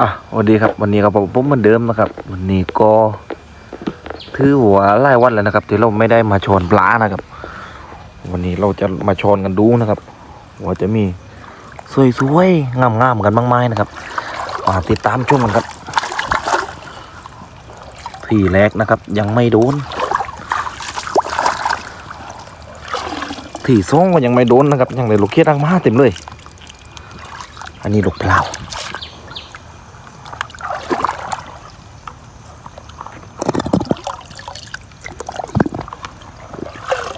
อะสวัสดีครับวันนี้ก็ผมผมเหมือนเดิมนะครับ วันนี้ก็ถือว่าไล่วันแล้วนะครับที่เราไม่ได้มาชนปลานะครับ วันนี้เราจะมาชนกันดูนะครับว่าจะมีสวยๆงามๆกันบ้างไหมนะครับมาติดตามชมกันครับ ทีแรกนะครับ ยังไม่โดน ทีสองก็ยังไม่โดนนะครับ ยังเลยลูกเคียดังมาเต็มเลย อันนี้ลูกเปล่า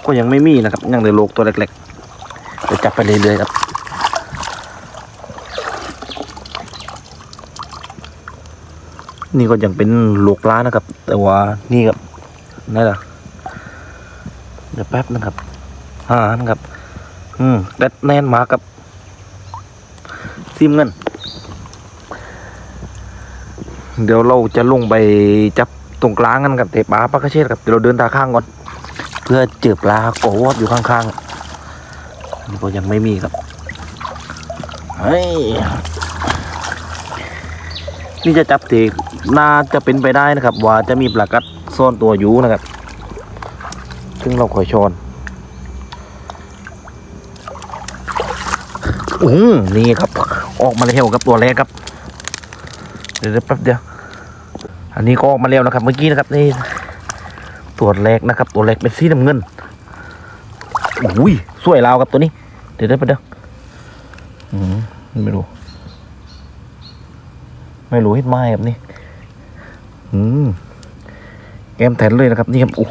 ก็ยังไม่มีนะครับ ยังเหลือโลกตัวเล็กๆเดี๋ยวจับไปเรื่อยๆครับนี่ก็ยังเป็นโลกปลานะครับ แต่ว่านี่ครับนี่แหละเดี๋ยวแป๊บนะครับอ่านะครับ อืมแดดแน่นมากับซิมเงิน เดี๋ยวเราจะลงไปจับตรงกลางกันกับเตะปลาปลากระเชษครับเดี๋ยวเราเดินตาข้างก่อน เพื่อเจอปลาโกวดอยู่ข้างๆนี่ก็ยังไม่มีครับเฮ้ยนี่จะจับเตะน่าจะเป็นไปได้นะครับ ว่าจะมีปลากัดซ่อนตัวอยู่นะครับ ซึ่งเราคอยชอนอืมนี่ครับ ออกมาแล้วครับตัวแรกครับ เดี๋ยวแป๊บเดียว อันนี้ก็ออกมาแล้วนะครับ เมื่อกี้นะครับนี่ ตัวแรกนะครับ ตัวแรกเป็นสีน้ำเงินอุ้ยสวยลาวครับตัวนี้ เดี๋ยวได้ปะเดี๋ยวอืมไม่รู้ ไม่รู้เห็ดไม้ครับนี่อืมแกมแทนเลยนะครับนี่ครับโอ้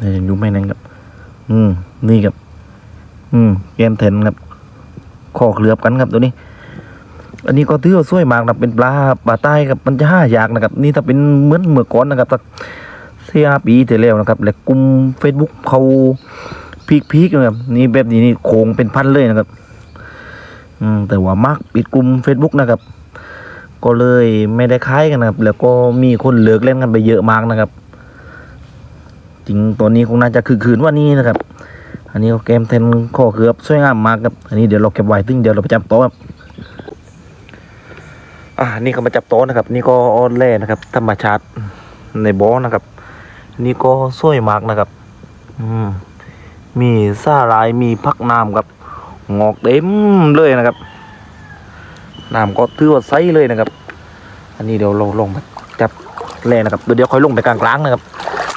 นี่ยังดูไม่นั่นครับ อืม นี่ครับ อื มแกมแทนครับคอเคลือบกันครับตัวนี้ อันนี้ก็ถือว่าสวยมากนะเป็นปลาปลาใต้ครับมันจะห้ายากนะครับ นี่ถ้าเป็นเหมือนเมื่อก่อนนะครับสักสี่ห้าปีที่แล้วนะครับ และกลุ่มเฟซบุ๊กเขาพีกพีกนะครับนี่แบบนี้นี่โคงเป็นพันเลยนะครับ อืมแต่ว่ามักปิดกลุ่ม Facebook นะครับ ก็เลยไม่ได้ค้ายกันนะครับ แล้วก็มีคนเลิกเล่นกันไปเยอะมากนะครับ จริงตอนนี้คงน่าจะคือคืนว่านี้นะครับ อันนี้ก็เกมเทนข้อเกือบสวยงามมากครับ อันนี้เดี๋ยวเราเก็บไว้ตึงเดี๋ยวเราไปจับโต๊ะครับ อ่า นี่ก็มาจับโต๊ะนะครับ นี่ก็ออนแล่นะครับ ธรรมชาติในบ่อนะครับ นี่ก็สวยมากนะครับ อืม มีซ่าลาย มีพักน้ำครับ งอกเต็มเลยนะครับ น้ำก็ถือว่าใสเลยนะครับ อันนี้เดี๋ยวเราลงไปจับแล่นะครับ เดี๋ยวเดี๋ยวค่อยลงไปกลางกลางนะครับ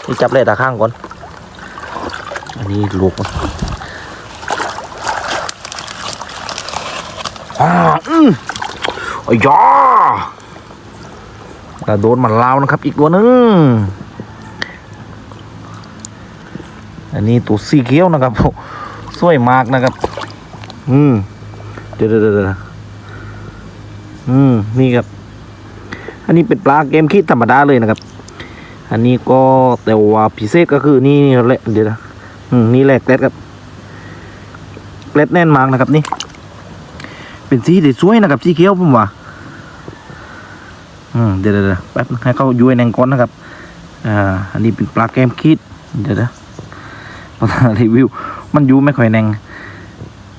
นี่จับแล่ตาข้างก่อน อันนี้ลูกอ่าอืมอ้ยยาแต่โดนมันลาวนะครับ อีกตัวหนึ่งอันนี้ตัวสีเขียวนะครับสวยมากนะครับ อืมเดี๋ยวเดี๋ยวเดี๋ยวอืมนี่ครับ อันนี้เป็นปลาเกมคิดธรรมดาเลยนะครับ อันนี้ก็แต่ว่าพิเศษก็คือนี่แหละเดี๋ยวนะ อืมนี่แหละเล็ดครับเล็ดแน่นมากนะครับนี่ เป็นสีที่สวยนะครับสีเขียวผมว่าอืมเดี๋ยวเดี๋ยวแป๊บให้เขายู่ในแนงก้อนนะครับ อ่า อันนี้เป็นปลาแกมคิด เดี๋ยวนะมารีวิว มันอยู่ไม่ค่อยแนง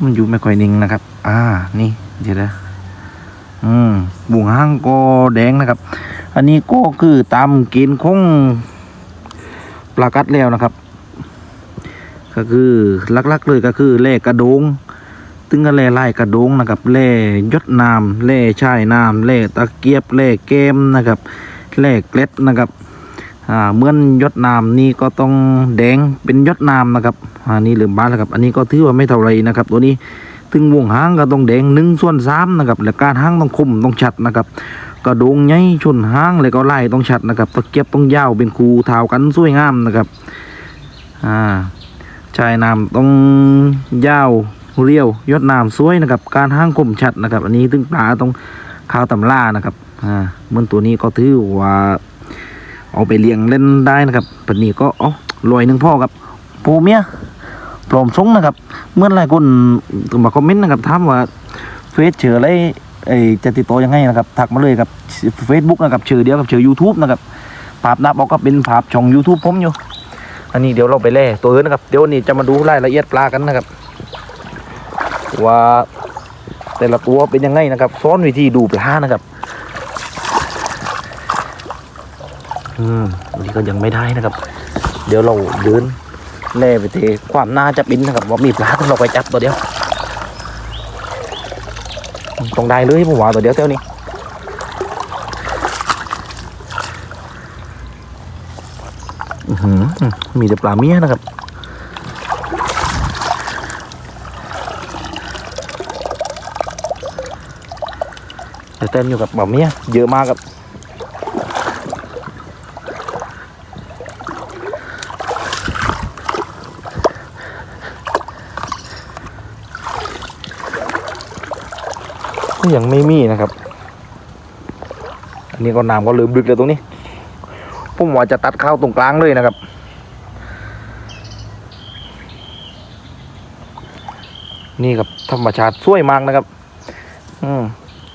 มันอยู่ไม่ค่อยนิ่งนะครับ อ่า นี่ เดี๋ยวนะอืมบุงห้างก็แดงนะครับ อันนี้ก็คือตามกินคงปลากัดแล้วนะครับ ก็คือลักๆเลยก็คือแล่กระโดงตึงก็แล่ไล่กระโดงนะครับแล่ยดน้ำแล่ชายน้ำแล่ตะเกียบแล่แก้มนะครับแล่เกล็ดนะครับอ่าเมื่อนยดน้ำนี่ก็ต้องแดงเป็นยดน้ำนะครับอันนี้เหลือมบ้านแล้วครับ อันนี้ก็ถือว่าไม่เท่าไรนะครับ ตัวนี้ถึงวงหางก็ต้องแดงหนึ่งส่วนสามนะครับและการหางต้องคมต้องชัดนะครับกระโดงใหญ่ชนหางเลยก็ไล่ต้องชัดนะครับตะเกียบต้องยาวเป็นคูเท้ากันสวยงามนะครับอ่า ชายน้ำต้องยาวเรียวยดน้ำสวยนะครับ การหางคมชัดนะครับ อันนี้ถึงปลาต้องข้าวตำล่านะครับอ่าเมือนตัวนี้ก็ถือว่าเอาไปเลี้ยงเล่นได้นะครับปันนี้ก็อ๋อลอยหนึ่งพ่อครับปูเมียปลอมทรงนะครับ เมื่อหลายคนมาคอมเมนต์นะครับถามว่าเฟซเชื่ออะไรไอจะติดต่อยังไงนะครับทักมาเลยครับเฟซบุ๊กนะครับเชื่อเดียวกับเชื่อ YouTube นะครับภาพนับเอาก็เป็นภาพช่อง YouTube ผมอยู่ อันนี้เดี๋ยวเราไปแล่ตัวอื่นนะครับ เดี๋ยวนี้จะมาดูรายละเอียดปลากันนะครับ ว่าแต่ละตัวเป็นยังไงนะครับซ้อนวิธีดูปลานะครับ อืมนนี้ก็ยังไม่ได้นะครับ เดี๋ยวเราเดินแล่ไปเทความน่าจะเป็นนะครับ ว่ามีปลาต้องเราไปจับตัวเดียวต้องได้เลยผมว่าตัวเดียวเท่านี้อื้อหือ มีแต่ปลาเมียนะครับเดี๋ยวเต้นอยู่กับปลาเมียเยอะมากครับยังไม่มีนะครับ อันนี้ก็น้ำก็ลืมดึกเลยตรงนี้ผมว่าจะตัดข้าวตรงกลางเลยนะครับ นี่ครับธรรมชาติสวยมากนะครับ อืม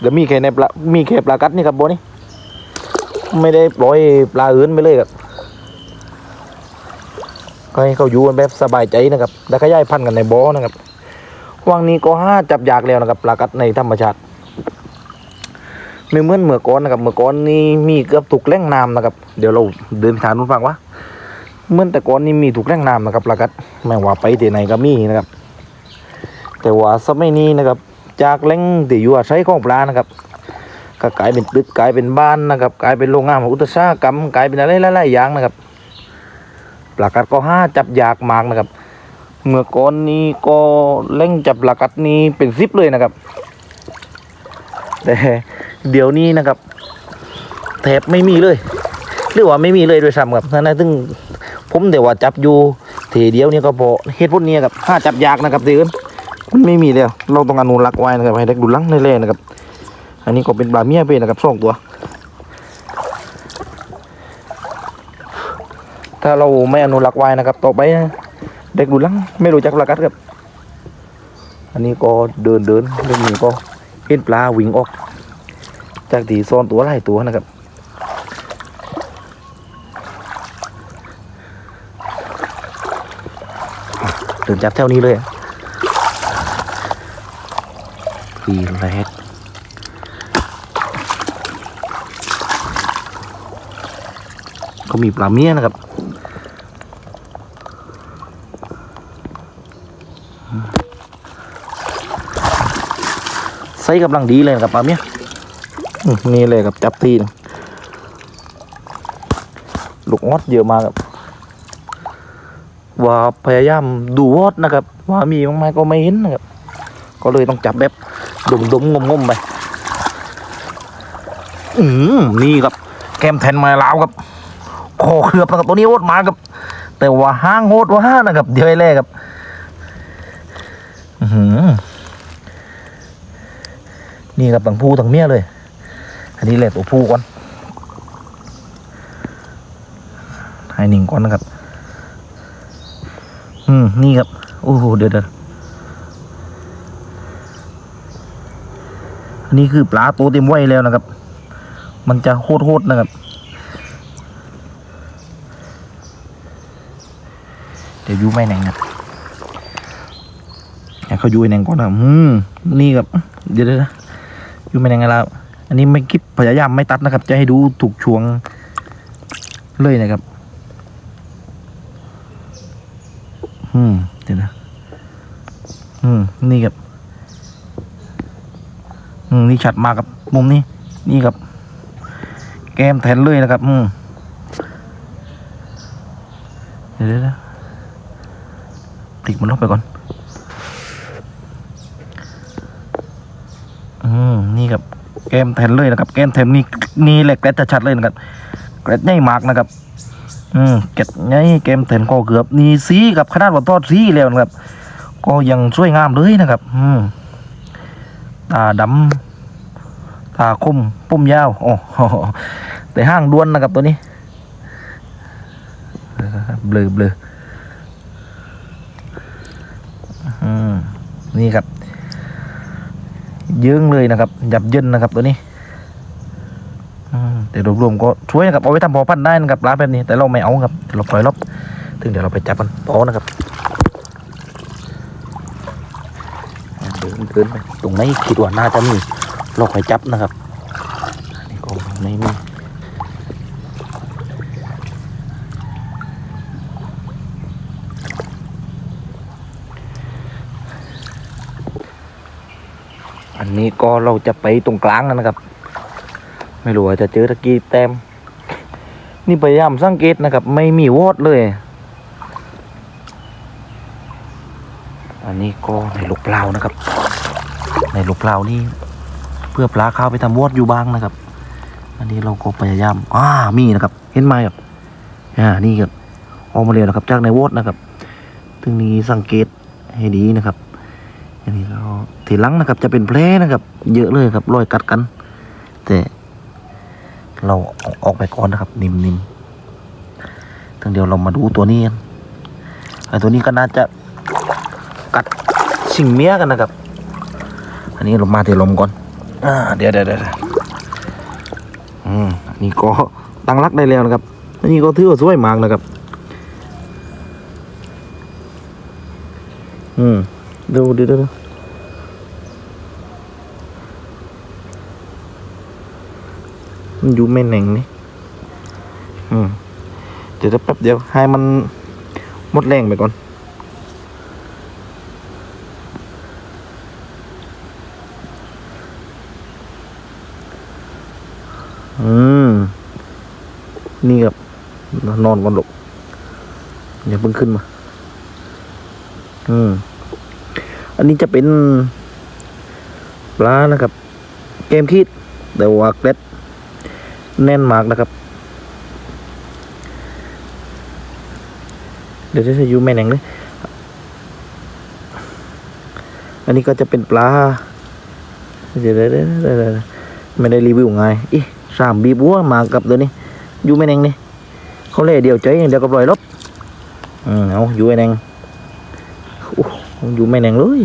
แล้วมีแค่ในปลา มีแค่ปลากัดนี่ครับโบนี่ไม่ได้ปล่อยปลาอื่นไปเลยครับก็ให้เขาอยู่กันแบบสบายใจนะครับ แล้วก็ย้ายพันธุ์กันในบ่อนะครับวังนี้ก็ห้าจับยากแล้วนะครับ ปลากัดในธรรมชาติไม่เหมือนเมื่อก่อนนะครับ เมื่อก่อนนี่มีเกือบถูกแหล่งน้ำนะครับ เดี๋ยวเราเดินไปทางนู้นฟังว่าเหมื่อนแต่ก่อนนี่มีถูกแหล่งน้ำนะครับปลากัดไม่ว่าไปที่ไหนก็มีนะครับ แต่ว่าสมัยนี้นะครับ จากแหล่งที่อยู่อาศัยของปลานะครับก็กลายเป็นตึกกลายเป็นบ้านนะครับ กลายเป็นโรงงานอุตสาหกรรมกลายเป็นอะไรหลายๆอย่างนะครับปลากัดก็ห้าจับยากมากนะครับ เมื่อก่อนนี้ก็เล่งจับปลากัดนี้เป็นซิปเลยนะครับ แต่เดี๋ยวนี้นะครับแทบไม่มีเลยหรือว่าไม่มีเลยโดวยซ้ำครับนั่นนะซึ่งผมเดี๋ยวว่าจับอยู่ทีเดียวนี่ก็พอเหตุผลนี้ครับห้าจับยากนะครับเดือน มันไม่มีแล้ว เราต้องอนุรักษ์ไว้นะครับ ให้เด็กดูลังในแร่นะครับ อันนี้ก็เป็นปลาเมียเป็นนะครับสองตัว ถ้าเราไม่อนุรักษ์ไว้นะครับ ต่อไปนะเด็กดูลังไม่รู้จักปลากัดครับ อันนี้ก็เดินเดินเรื่องนี้ก็เห็นปลาวิ่งออก จากที่ซ่อนตัวหลายตัวนะครับเดินจับแถวนี้เลย อะทีแรกก็มีปลาเมียนะครับไซส์กำลังดีเลยนะครับปลาเมียมนี่เลยครับจับทีนลูกออดเยอะมากครับว่าพยายามดูวอดนะครับ ว่ามีบ้างไหมก็ไม่เห็นนะครับ ก็เลยต้องจับแบบ ดมดมงมงมไป อืมนี่ครับ แกมแทนมาลาวครับคอเคลือบนะครับตัวนี้โหดมาครับ แต่ว่าห้างโหดว่านะครับ เดี๋ยวไอ้แรกครับ อือหือนี่ครับทั้งผู้ทั้งเมียเลย อันนี้แหละตัวผู้ก่อนให้หนิงก่อนนะครับ อืม นี่ครับ โอ้โห เดี๋ยวเดี๋ยว นนี้คือปลาตัวเต็มวัยแล้วนะครับ มันจะโคตรๆนะครับ เดี๋ยวยูไม่แหน่งครับให้เขายูแหน่งก่อนนะอืมนี่ครับ เดี๋ยวนะยูไม่ยังไงแล้วอันนี้ไม่คลิปพยายามไม่ตัดนะครับ จะให้ดูถูกช่วงเลยนะครับ อืม เดี๋ยวนะ อืม นี่ครับ นี่ชัดมากครับมุมนี้ นี่ครับ แก้มแทนเลยนะครับ อืมเดี๋ยวเดี๋ยวติกมันลบไปก่อน อืมนี่ครับ แก้มแทนเลยนะครับ แก้มแทนนี่นี่แหละแกรดจะชัดเลยนะครับแกรดใหญ่มากนะครับ อืมแกรดใหญ่แก้มแทนก็เกือบนี่สีกับขนาดว่าทอดสีแล้วนะครับ ก็ยังสวยงามเลยนะครับ อืม ตาดำตาคมปุ่มยาวโอ้โหแต่ห้างด้วนนะครับตัวนี้เบลอเบลออืมนี่ครับเยิ้งเลยนะครับหยับเยินนะครับตัวนี้อืมแต่รวมๆก็ช่วยนะครับเอาไว้ทำพอพันได้นะครับปลานแบบนี้แต่เราไม่เอาครับเราปล่อยรอบถึงเดี๋ยวเราไปจับมันต่อนะครับ เดินเดินไปตรงไหนคิดว่าน่าจะมีเราคอยจับนะครับอันนี่ก็ไม่มีอันนี้ก็เราจะไปตรงกลางนะครับ ไม่รู้ว่าจะเจอตะกี้แต้มนี่พยายามสังเกตนะครับ ไม่มีวอดเลย อันนี้ก็ในลูกเปล่านะครับ ในลูกเปล่านี่เพื่อปลาเข้าวไปทำวอดอยู่บ้างนะครับ อันนี้เราก็พยายามอ่ามีนะครับ เห็นไหมครับอ่านี่ครับออกมาเลยนะครับจากในวอดนะครับถึงนี้สังเกตให้ดีนะครับ อันนี้ก็ทีหลังนะครับ จะเป็นแผลนะครับ เยอะเลยครับรอยกัดกัน แต่เราออกไปก่อนนะครับ นิ่มๆถึงเดียวเรามาดูตัวนี้กันไอ้ตัวนี้ก็น่าจะ กัดชิงเมียกันนะครับ อันนี้เรามาเทลมก่อนอ่าเดี๋ยวเดี๋ยวเดี๋ยวอืมอันนี่ก็ตั้งรักได้แล้วนะครับอันนี้ก็ถือว่าสวยมากนะครับ อืมดูดูดูดมันอยู่ไม่แหน่งนี่อืมเดี๋ยวจะแป๊บเดียวให้มันหมดแรงไปก่อน อืม นี่ครับ นอนก่อนลูกอย่าเพิ่งขึ้นมา อืม อันนี้จะเป็นปลานะครับ เกมคิดแต่ว่าเกล็ดแน่นมากนะครับ เดี๋ยวจะอยู่แม่แหน่งเลยอันนี้ก็จะเป็นปลา เดี๋ยวเดี๋ยวเดี๋ยวเดี๋ยวเดี๋ยวไม่ได้รีวิวไงอี สามบีบัวมากับตัวนี้ อยู่แม่แนงนี่เขาเล่เดียวใจเดียวกับรอยลบอืมเอาอยู่แม่แนงโอ้อยู่แม่แนงเลย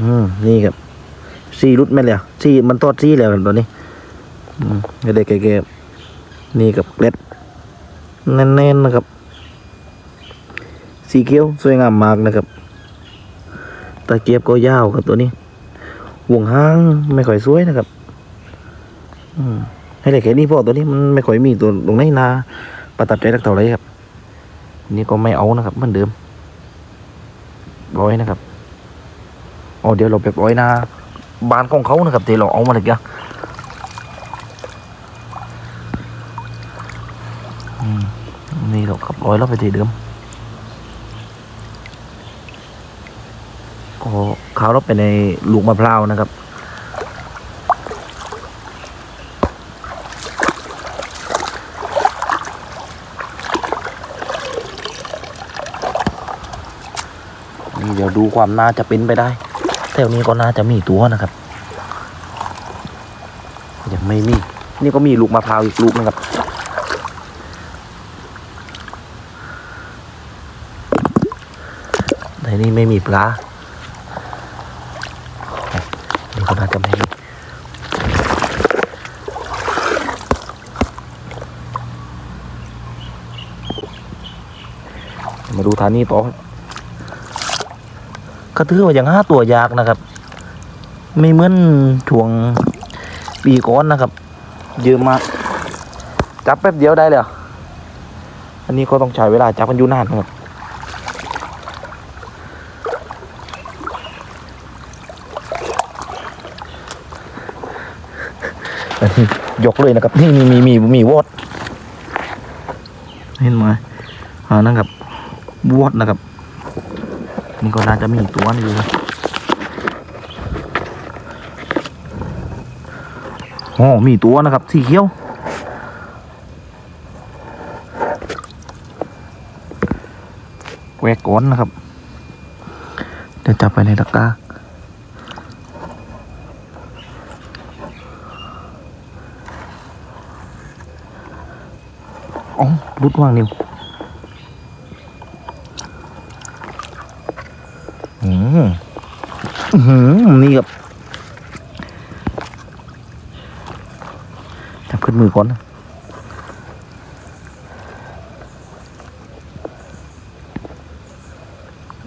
อืมนี่ครับสี่รุดแม่นแล้วสี่มันทอดสี่แล้วตอนนี้อืมเด็กแก่ๆนี่กับเล็ดแน่นๆนะครับ สีเขียวสวยงามมากนะครับ ตะเกียบก็ยาวครับตัวนี้วงห้างไม่ค่อยสวยนะครับอให้เด็กแค่นี้พอตัวนี้มันไม่ค่อยมีตัวตรงไหนนาประทับใจสักเท่าไรครับ นี่ก็ไม่เอานะครับเหมือนเดิมร้อยนะครับอ๋อเดี๋ยวเราไปปล่อยนาบานของเขานะครับเดี๋ยวเราเอามาเลยจ้ะนี่เราขับร้อยแล้วไปที่เดิม เขาเราไปในลูกมะพร้าวนะครับ นี่เดี๋ยวดูความน่าจะเป็นไปได้แถวนี้ก็น่าจะมีตัวนะครับยังไม่มี นี่ก็มีลูกมะพร้าวอีกลูกนะครับในนี้ไม่มีปลา นี่ก็น่าจะไม่มีมาดูฐานนี้ต่อครับก็ถือว่าอย่างห้าตัวยากนะครับ ไม่เหมือนช่วงปีก่อนนะครับ เยอะมาก จับแป๊บเดียวได้เลยอันนี้ก็ต้องใช้เวลาจับมันอยู่นานนะครับ อันนี้ ยกเลยนะครับ นี่มีมีมีมีวอดเห็นไหมอ่านะครับวอดนะครับนี่ก็น่าจะมีตัวนึงอยู่อ๋อมีตัวนะครับสีเขียวแหวกก้อนนะครับ เดี๋ยวจับไปในตะกร้า อ๋อรุดว่างนิวอืมอืมนี่ครับจับขึ้นมือก่อนนะ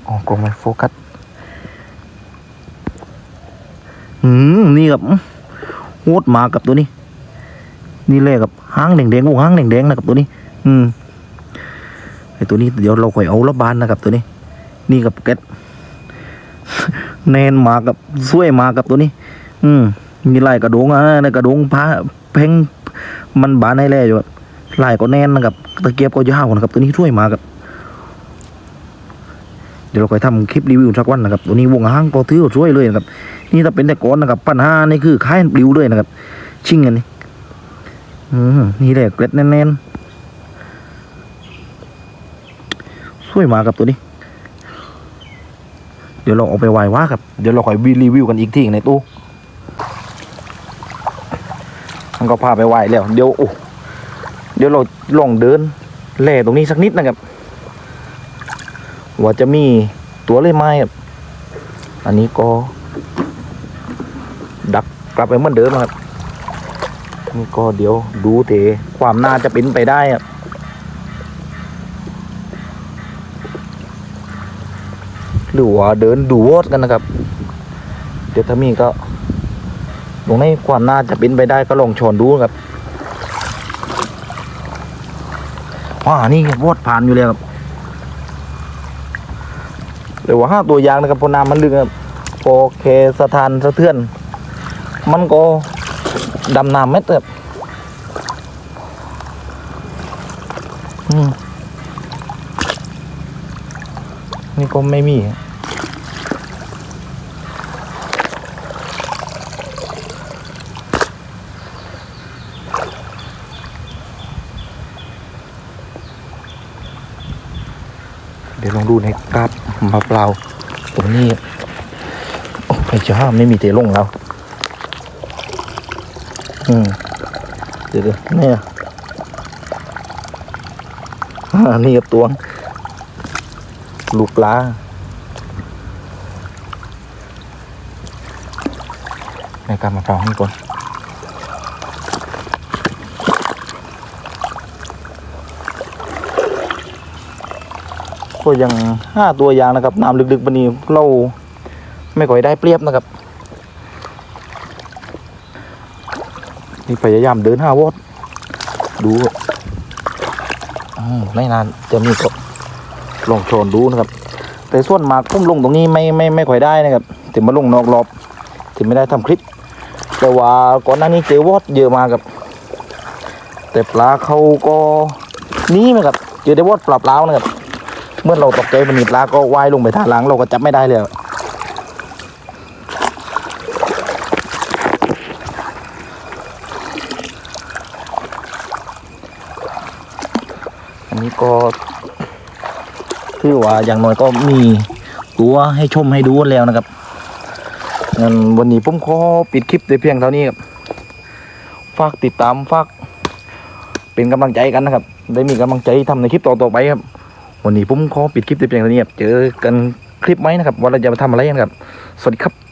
อ๋อกลงไปโฟกัส อืม นี่ครับโคตรมากับตัวนี้ นี่เลยกับห้างแดงๆโอ้ห้างแดงๆนะกับตัวนี้ อืมไอตัวนี้เดี๋ยวเราค่อยเอาละบานนะครับ ตัวนี้ นี่กับแก๊สแนนมากับช่วยมากับตัวนี้ อืม มีลายกระดงอะในกระดงพาเพ่งมันบานให้แล่อยู่ะลายก็แน่นนะครับตะเกียบก็ยาวนะครับ ตัวนี้ช่วยมากับ เดี๋ยวเราค่อยทำคลิปรีวิวสักวันนะครับ ตัวนี้วงห้างก็ถือว่าช่วยเลยนะครับ นี่ถ้าเป็นแต่ก่อนนะครับปัญหานี่คือคล้ายปลิวเลยนะครับ ชิงกันนี่อืมนี่แหละเกล็ดแน่นๆ ช่วยมากับตัวนี้ เดี๋ยวเราเอาไปไหว้ว่าครับ เดี๋ยวเราคอยรีวิวกันอีกทีในตู้มันก็พาไปไหว้แล้ว เดี๋ยวโอ้เดี๋ยวเราลองเดินแล่ตรงนี้สักนิดนะครับ ว่าจะมีตัวเลยไหมครับ อันนี้ก็ ดักกลับไปเหมือนเดิมนะครับนี่ก็เดี๋ยวดูเถความน่าจะเป็นไปได้ครับ หรือว่าเดินดูวอดกันนะครับ เดี๋ยวถ้ามีก็ตรงนี้ความน่าจะเป็นไปได้ก็ลองชนดูครับว่านี่วอดผ่านอยู่เลยครับเดี๋ยวว่าห้าตัวยางนะครับพราะน้ำมันลึกครับโอเคสถานสะเทือน มันก็ดำน้ำเม็ดครับอืมนี่ ก็ไม่มีเดี๋ยวลองดูในกราฟมะเปล่าตรงนี้ โอ้ไม่จ้าไม่มีเตลงแล้ว อืม เดี๋ยวเดี๋ยวเนี่ย อ่า นี่กับตวง ลูกปลาในการมะพร้าวนี่ก่อนก็ยังห้าตัวอย่างนะครับน้ำลึกๆวันนี้เราไม่ค่อยได้เปรียบนะครับ นี่พยายามเดินห้าวอดดูอืมไม่นานจะมีก็ ลองโชนดูนะครับ แต่ส่วนมากพุ่มลงตรงนี้ไม่ไม่ไม่ค่อยได้นะครับถึงมาลงนอกรอบถึงไม่ได้ทำคลิป แต่ว่าก่อนหน้านี้เจอวอดเยอะมากับ แต่ปลาเขาก็หนี่ไหมครับเจอได้วอดเปล่านะครับเมื่อเราตกใจมันหนีปลาก็ว่ายลงไปท่าหลังเราก็จับไม่ได้เลยอันนี้ก็ คือว่าอย่างน้อยก็มีตัวให้ชมให้ดูแล้วนะครับงั้นวันนี้ผมขอปิดคลิปแต่เพียงเท่านี้ครับฝากติดตามฝากเป็นกำลังใจกันนะครับ ได้มีกำลังใจทำในคลิปต่อๆไปครับ วันนี้ผมขอปิดคลิปแต่เพียงเท่านี้ครับเจอกันคลิปไหมนะครับว่าเราจะมาทำอะไรกันครับ สวัสดีครับ